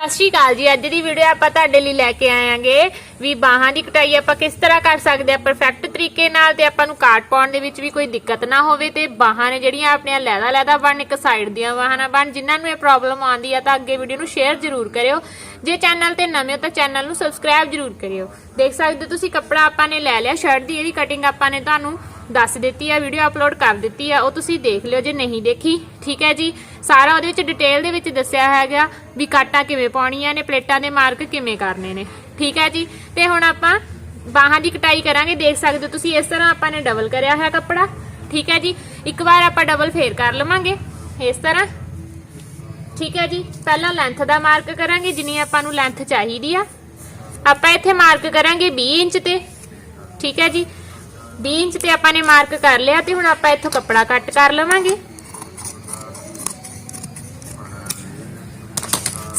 ਸਤਿ ਸ਼੍ਰੀ ਅਕਾਲ ਜੀ। ਅੱਜ ਦੀ ਵੀਡੀਓ ਆਪਾਂ ਤੁਹਾਡੇ ਲਈ ਲੈ ਕੇ ਆਏ ਵੀ ਬਾਹਾਂ ਦੀ ਕਟਾਈ ਆਪਾਂ ਕਿਸ ਤਰ੍ਹਾਂ ਕਰ ਸਕਦੇ ਆ ਪਰਫੈਕਟ ਤਰੀਕੇ ਨਾਲ ਤੇ ਆਪਾਂ ਨੂੰ ਕਾਟ ਪਾਉਣ ਦੇ ਵਿੱਚ ਵੀ ਕੋਈ ਦਿੱਕਤ ਨਾ ਹੋਵੇ ਤੇ ਬਾਹਾਂ ਨੇ ਜਿਹੜੀਆਂ ਆਪਣੀਆਂ ਲੈਦਾ ਲੈਦਾ ਬਣ, ਇੱਕ ਸਾਈਡ ਦੀਆਂ ਬਾਹਾਂ ਨਾ ਬਣ, ਜਿਨ੍ਹਾਂ ਨੂੰ ਇਹ ਪ੍ਰੋਬਲਮ ਆਉਂਦੀ ਆ ਤਾਂ ਅੱਗੇ ਵੀਡੀਓ ਨੂੰ ਸ਼ੇਅਰ ਜ਼ਰੂਰ ਕਰਿਓ। ਜੇ ਚੈਨਲ ਤੇ ਨਵੇਂ ਹੋ ਤਾਂ ਚੈਨਲ ਨੂੰ ਸਬਸਕ੍ਰਾਈਬ ਜ਼ਰੂਰ ਕਰਿਓ। ਦੇਖ ਸਕਦੇ ਹੋ ਤੁਸੀਂ ਕੱਪੜਾ ਆਪਾਂ ਨੇ ਲੈ ਲਿਆ ਸ਼ਰਟ ਦੀ ਇਹਦੀ ਕਟਿੰਗ ਆਪਾਂ ਨੇ ਤੁਹਾਨੂੰ ਦੱਸ ਦਿੱਤੀ ਆ ਵੀਡੀਓ ਅਪਲੋਡ ਕਰ ਦਿੱਤੀ ਆ ਉਹ ਤੁਸੀਂ ਦੇਖ ਲਿਓ ਜੇ ਨਹੀਂ ਦੇਖੀ, ਠੀਕ ਹੈ ਜੀ? ਸਾਰਾ ਉਹਦੇ ਵਿੱਚ ਡਿਟੇਲ ਦੇ ਵਿੱਚ ਦੱਸਿਆ ਹੈਗਾ ਵੀ ਕਾਟਾ ਕਿਵੇਂ ਪਾਉਣੀਆਂ ਨੇ, ਪਲੇਟਾਂ ਦੇ ਮਾਰਕ ਕਿਵੇਂ ਕਰਨੇ ਨੇ, ਠੀਕ ਹੈ ਜੀ? ਤੇ ਹੁਣ ਆਪਾਂ ਬਾਹਾਂ ਦੀ ਕਟਾਈ ਕਰਾਂਗੇ, ਦੇਖ ਸਕਦੇ ਹੋ ਤੁਸੀਂ, ਇਸ ਤਰ੍ਹਾਂ ਆਪਾਂ ਨੇ ਡਬਲ ਕਰਿਆ ਹੋਇਆ ਕੱਪੜਾ, ਠੀਕ ਹੈ ਜੀ? ਇੱਕ ਵਾਰ ਆਪਾਂ ਡਬਲ ਫੇਰ ਕਰ ਲਵਾਂਗੇ, ਇਸ ਤਰ੍ਹਾਂ, ਠੀਕ ਹੈ ਜੀ? ਪਹਿਲਾਂ ਲੈਂਥ ਦਾ ਮਾਰਕ ਕਰਾਂਗੇ, ਜਿੰਨੀ ਆਪਾਂ ਨੂੰ ਲੈਂਥ ਚਾਹੀਦੀ ਆ। ਆਪਾਂ ਇੱਥੇ ਮਾਰਕ ਕਰਾਂਗੇ 20 ਇੰਚ ਤੇ, ਠੀਕ ਹੈ ਜੀ? 20 ਇੰਚ ਤੇ ਆਪਾਂ ਨੇ ਮਾਰਕ ਕਰ ਲਿਆ ਤੇ ਹੁਣ ਆਪਾਂ ਇੱਥੋਂ ਕੱਪੜਾ ਕੱਟ ਕਰ ਲਵਾਂਗੇ।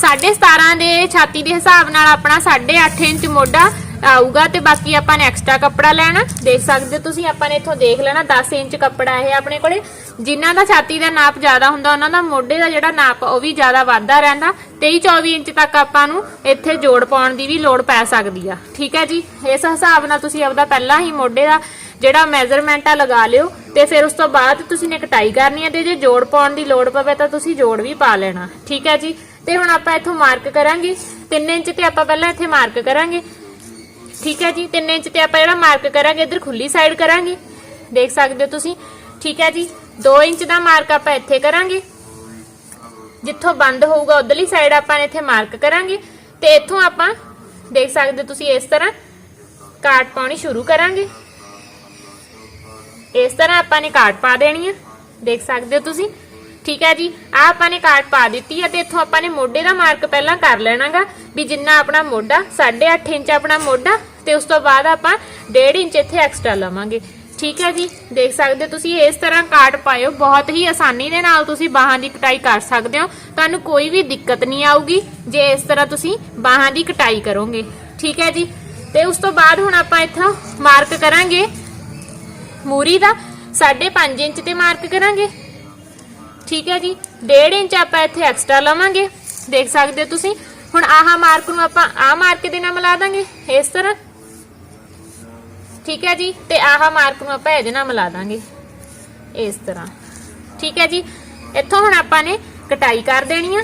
17.5 ਦੇ ਛਾਤੀ ਦੇ ਹਿਸਾਬ ਨਾਲ ਆਪਣਾ 8.5 ਇੰਚ ਮੋਢਾ ਆਊਗਾ ਤੇ ਬਾਕੀ ਆਪਾਂ ਨੇ ਐਕਸਟਰਾ ਕੱਪੜਾ ਲੈਣਾ। ਦੇਖ ਸਕਦੇ ਤੁਸੀਂ, ਆਪਾਂ ਨੇ ਇੱਥੋਂ ਦੇਖ ਲੈਣਾ 10 ਇੰਚ ਕੱਪੜਾ ਇਹ ਆਪਣੇ ਕੋਲੇ। ਜਿਨ੍ਹਾਂ ਦਾ ਛਾਤੀ ਦਾ ਨਾਪ ਜ਼ਿਆਦਾ ਹੁੰਦਾ, ਉਹਨਾਂ ਦਾ ਮੋਢੇ ਦਾ ਜਿਹੜਾ ਨਾਪ ਉਹ ਵੀ ਜ਼ਿਆਦਾ ਵੱਧਦਾ ਰਹਿੰਦਾ। 23 24 ਇੰਚ ਤੱਕ ਆਪਾਂ ਨੂੰ ਇੱਥੇ ਜੋੜ ਪਾਉਣ ਦੀ ਵੀ ਲੋੜ ਪੈ ਸਕਦੀ ਆ। ਠੀਕ ਹੈ ਜੀ? ਇਸ ਹਿਸਾਬ ਨਾਲ ਤੁਸੀਂ ਆਪਦਾ ਪਹਿਲਾਂ ਹੀ ਮੋਢੇ ਦਾ ਜਿਹੜਾ ਮੈਜ਼ਰਮੈਂਟ ਆ ਲਗਾ ਲਿਓ ਤੇ ਫਿਰ ਉਸ ਤੋਂ ਬਾਅਦ ਤੁਸੀਂ ਨੇ ਕਟਾਈ ਕਰਨੀ ਹੈ ਤੇ ਜੇ ਜੋੜ ਪਾਉਣ ਦੀ ਲੋੜ ਪਵੇ ਤਾਂ ਤੁਸੀਂ ਜੋੜ ਵੀ ਪਾ ਲੈਣਾ, ਠੀਕ ਹੈ ਜੀ? ਤੇ ਹੁਣ ਆਪਾਂ ਇੱਥੋਂ ਮਾਰਕ ਕਰਾਂਗੇ 3 ਇੰਚ ਤੇ ਆਪਾਂ ਪਹਿਲਾਂ ਇੱਥੇ ਮਾਰਕ ਕਰਾਂਗੇ, ਠੀਕ ਹੈ ਜੀ? 3 ਇੰਚ ਤੇ ਆਪਾਂ ਜਿਹੜਾ ਮਾਰਕ ਕਰਾਂਗੇ, ਇੱਧਰ ਖੁੱਲੀ ਸਾਈਡ ਕਰਾਂਗੇ, ਦੇਖ ਸਕਦੇ ਹੋ ਤੁਸੀਂ, ਠੀਕ ਹੈ ਜੀ? 2 ਇੰਚ ਦਾ ਮਾਰਕ ਆਪਾਂ ਇੱਥੇ ਕਰਾਂਗੇ, ਜਿੱਥੋਂ ਬੰਦ ਹੋਊਗਾ ਉਧਰਲੀ ਸਾਈਡ ਆਪਾਂ ਨੇ ਇੱਥੇ ਮਾਰਕ ਕਰਾਂਗੇ, ਤੇ ਇੱਥੋਂ ਆਪਾਂ ਦੇਖ ਸਕਦੇ ਹੋ ਤੁਸੀਂ ਇਸ ਤਰ੍ਹਾਂ ਕਾਟ ਪਾਉਣੀ ਸ਼ੁਰੂ ਕਰਾਂਗੇ। ਇਸ ਤਰ੍ਹਾਂ ਆਪਾਂ ਨੇ ਕਾਟ ਪਾ ਦੇਣੀ ਆ। ਦੇਖ ਸਕਦੇ ਹੋ ਤੁਸੀਂ? ਠੀਕ ਹੈ ਜੀ। ਆ ਆਪਾਂ ਨੇ ਕਾਟ ਪਾ ਦਿੱਤੀ ਹੈ ਤੇ ਇੱਥੋਂ ਆਪਾਂ ਨੇ ਮੋਢੇ ਦਾ ਮਾਰਕ ਪਹਿਲਾਂ ਕਰ ਲੈਣਾਗਾ ਵੀ ਜਿੰਨਾ ਆਪਣਾ ਮੋਢਾ 8.5 ਇੰਚ ਆਪਣਾ ਮੋਢਾ ਤੇ ਉਸ ਤੋਂ ਬਾਅਦ ਆਪਾਂ 1.5 ਇੰਚ ਇੱਥੇ ਐਕਸਟਰਾ ਲਵਾਂਗੇ। ਠੀਕ ਹੈ ਜੀ। ਦੇਖ ਸਕਦੇ ਹੋ ਤੁਸੀਂ ਇਸ ਤਰ੍ਹਾਂ ਕਾਟ ਪਾਇਓ। ਬਹੁਤ ਹੀ ਆਸਾਨੀ ਦੇ ਨਾਲ ਤੁਸੀਂ ਬਾਹਾਂ ਦੀ ਕਟਾਈ ਕਰ ਸਕਦੇ ਹੋ। ਤੁਹਾਨੂੰ ਕੋਈ ਵੀ ਦਿੱਕਤ ਨਹੀਂ ਆਊਗੀ ਜੇ ਇਸ ਤਰ੍ਹਾਂ ਤੁਸੀਂ ਬਾਹਾਂ ਦੀ ਕਟਾਈ ਕਰੋਗੇ। ਠੀਕ ਹੈ ਜੀ। ਤੇ ਉਸ ਤੋਂ ਬਾਅਦ ਹੁਣ ਆਪਾਂ ਇੱਥੋਂ ਮਾਰਕ ਕਰਾਂਗੇ। ਮੂਰੀ ਦਾ 5.5 ਇੰਚ ਤੇ ਮਾਰਕ ਕਰਾਂਗੇ। ਠੀਕ ਹੈ ਜੀ? 1.5 ਇੰਚ ਆਪਾਂ ਇੱਥੇ ਐਕਸਟਰਾ ਲਵਾਂਗੇ। ਦੇਖ ਸਕਦੇ ਹੋ ਤੁਸੀਂ? ਹੁਣ ਆਹ ਮਾਰਕ ਨੂੰ ਆਪਾਂ ਆਹ ਮਾਰਕ ਦੇ ਨਾਲ ਮਿਲਾ ਦਾਂਗੇ, ਇਸ ਤਰ੍ਹਾਂ। ਠੀਕ ਹੈ ਜੀ? ਤੇ ਆਹ ਮਾਰਕ ਨੂੰ ਆਪਾਂ ਇਹਦੇ ਨਾਲ ਮਿਲਾ ਦਾਂਗੇ, ਇਸ ਤਰ੍ਹਾਂ। ਠੀਕ ਹੈ ਜੀ? ਇੱਥੋਂ ਹੁਣ ਆਪਾਂ ਨੇ ਕਟਾਈ ਕਰ ਦੇਣੀ ਆ।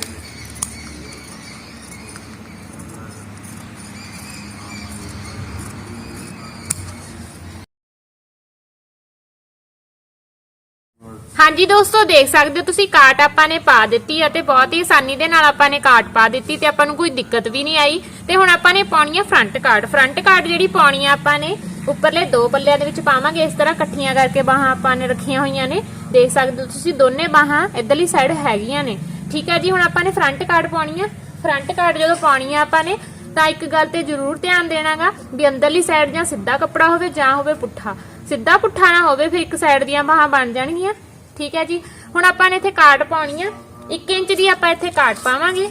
ਹਾਂਜੀ ਦੋਸਤੋ, ਦੇਖ ਸਕਦੇ ਹੋ ਤੁਸੀਂ ਕਾਟ ਆਪਾਂ ਨੇ ਪਾ ਦਿੱਤੀ ਅਤੇ ਬਹੁਤ ਹੀ ਆਸਾਨੀ ਦੇ ਨਾਲ ਆਪਾਂ ਨੇ ਕਾਟ ਪਾ ਦਿੱਤੀ ਤੇ ਆਪਾਂ ਨੂੰ ਕੋਈ ਦਿੱਕਤ ਵੀ ਨਹੀਂ ਆਈ। ਤੇ ਹੁਣ ਆਪਾਂ ਨੇ ਪਾਉਣੀ ਆ ਫਰੰਟ ਕਾਟ। ਫਰੰਟ ਕਾਟ ਜਿਹੜੀ ਪਾਉਣੀ ਆ ਆਪਾਂ ਨੇ, ਉੱਪਰਲੇ ਦੋ ਪੱਲਿਆਂ ਦੇ ਵਿੱਚ ਪਾਵਾਂਗੇ। ਇਸ ਤਰ੍ਹਾਂ ਇਕੱਠੀਆਂ ਕਰਕੇ ਬਾਹਾਂ ਆਪਾਂ ਨੇ ਰੱਖੀਆਂ ਹੋਈਆਂ ਨੇ। ਦੇਖ ਸਕਦੇ ਹੋ ਤੁਸੀਂ ਦੋਨੇ ਬਾਹਾਂ ਇਧਰਲੀ ਸਾਈਡ ਹੈਗੀਆਂ ਨੇ। ਠੀਕ ਹੈ ਜੀ, ਹੁਣ ਆਪਾਂ ਨੇ ਫਰੰਟ ਕਾਟ ਪਾਉਣੀ ਆ। ਫਰੰਟ ਕਾਟ ਜਦੋਂ ਪਾਉਣੀ ਆ ਆਪਾਂ ਨੇ, ਤਾਂ ਇੱਕ ਗੱਲ ਤੇ ਜ਼ਰੂਰ ਧਿਆਨ ਦੇਣਾਗਾ ਵੀ ਅੰਦਰਲੀ ਸਾਈਡ ਜਾਂ ਸਿੱਧਾ ਕੱਪੜਾ ਹੋਵੇ ਜਾਂ ਹੋਵੇ ਪੁੱਠਾ। ਸਿੱਧਾ ਪੁੱਠਾ ਨਾ ਹੋਵੇ, ਫਿਰ ਇੱਕ ਸਾਈਡ ਦੀਆਂ ਬਾਹਾਂ ਬਣ ਜਾਣਗੀਆਂ। ਠੀਕ ਹੈ ਜੀ। ਹੁਣ ਆਪਾਂ ਨੇ ਇੱਥੇ ਕਾਟ ਪਾਉਣੀ ਆ। 1 ਇੰਚ ਦੀ ਆਪਾਂ ਇੱਥੇ ਕਾਟ ਪਾਵਾਂਗੇ।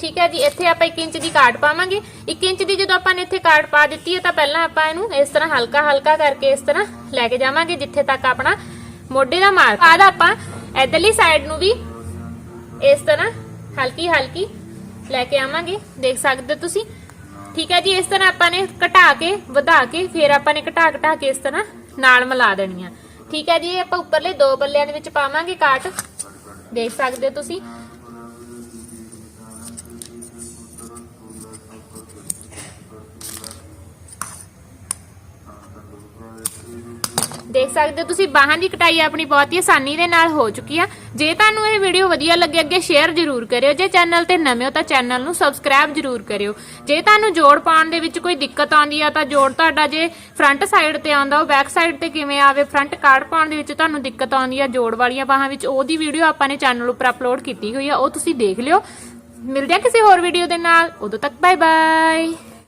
ਠੀਕ ਹੈ ਜੀ, ਇੱਥੇ ਆਪਾਂ 1 ਇੰਚ ਦੀ ਕਾਟ ਪਾਵਾਂਗੇ। 1 ਇੰਚ ਦੀ ਜਦੋਂ ਆਪਾਂ ਨੇ ਇੱਥੇ ਕਾਟ ਪਾ ਦਿੱਤੀ ਹੈ ਤਾਂ ਪਹਿਲਾਂ ਆਪਾਂ ਇਹਨੂੰ ਇਸ ਤਰ੍ਹਾਂ ਹਲਕਾ ਹਲਕਾ ਕਰਕੇ ਇਸ ਤਰ੍ਹਾਂ ਲੈ ਕੇ ਜਾਵਾਂਗੇ, ਜਿੱਥੇ ਤੱਕ ਆਪਣਾ ਮੋਢੇ ਦਾ ਮਾਰਕ ਬਾਅਦ ਆਪਾਂ ਇਧਰਲੀ ਸਾਈਡ ਨੂੰ ਵੀ ਇਸ ਤਰ੍ਹਾਂ ਹਲਕੀ ਹਲਕੀ ਲੈ ਕੇ ਆਵਾਂਗੇ। ਦੇਖ ਸਕਦੇ ਹੋ ਤੁਸੀਂ। ਠੀਕ ਹੈ ਜੀ, ਇਸ ਤਰ੍ਹਾਂ ਆਪਾਂ ਨੇ ਘਟਾ ਕੇ, ਵਧਾ ਕੇ, ਫਿਰ ਆਪਾਂ ਨੇ ਘਟਾ ਘਟਾ ਕੇ ਇਸ ਤਰ੍ਹਾਂ ਨਾਲ ਮਿਲਾ ਦੇਣੀਆਂ ਠੀਕ ਹੈ ਜੀ ਇਹ ਆਪਾਂ ਉੱਪਰਲੇ ਦੋ ਬੱਲਿਆਂ ਦੇ ਵਿੱਚ ਪਾਵਾਂਗੇ ਕਾਟ। ਦੇਖ ਸਕਦੇ ਹੋ ਤੁਸੀਂ। ਦੇਖ ਸਕਦੇ ਹੋ, ਤੁਸੀਂ ਬਾਹਾਂ ਦੀ ਕਟਾਈ ਆਪਣੀ ਬਹੁਤ ਹੀ ਆਸਾਨੀ ਦੇ ਨਾਲ ਹੋ ਚੁੱਕੀ ਆ। ਜੇ ਤੁਹਾਨੂੰ ਇਹ ਵੀਡੀਓ ਵਧੀਆ ਲੱਗੇ, ਅੱਗੇ ਸ਼ੇਅਰ ਜ਼ਰੂਰ ਕਰਿਓ। ਜੇ ਚੈਨਲ ਤੇ ਨਵੇਂ ਹੋ ਤਾਂ ਚੈਨਲ ਨੂੰ ਸਬਸਕ੍ਰਾਈਬ ਜ਼ਰੂਰ ਕਰਿਓ। ਜੇ ਤੁਹਾਨੂੰ ਜੋੜ ਪਾਉਣ ਦੇ ਵਿੱਚ ਕੋਈ ਦਿੱਕਤ ਆਉਂਦੀ ਆ ਤਾਂ ਜੋੜ ਤੁਹਾਡਾ ਜੇ ਫਰੰਟ ਸਾਈਡ ਤੇ ਆਉਂਦਾ, ਉਹ ਬੈਕ ਸਾਈਡ ਤੇ ਕਿਵੇਂ ਆਵੇ ਫਰੰਟ ਕਾਰਡ ਪਾਉਣ ਦੇ ਵਿੱਚ ਤੁਹਾਨੂੰ ਦਿੱਕਤ ਆਉਂਦੀ ਆ, ਜੋੜ ਵਾਲੀਆਂ ਬਾਹਾਂ ਵਿੱਚ, ਉਹਦੀ ਵੀਡੀਓ ਆਪਾਂ ਨੇ ਚੈਨਲ ਉੱਪਰ ਅਪਲੋਡ ਕੀਤੀ ਹੋਈ ਆ, ਉਹ ਤੁਸੀਂ ਦੇਖ ਲਿਓ। ਮਿਲਦੇ ਆ ਕਿਸੇ ਹੋਰ ਵੀਡੀਓ ਦੇ ਨਾਲ, ਉਦੋਂ ਤੱਕ ਬਾਏ ਬਾਏ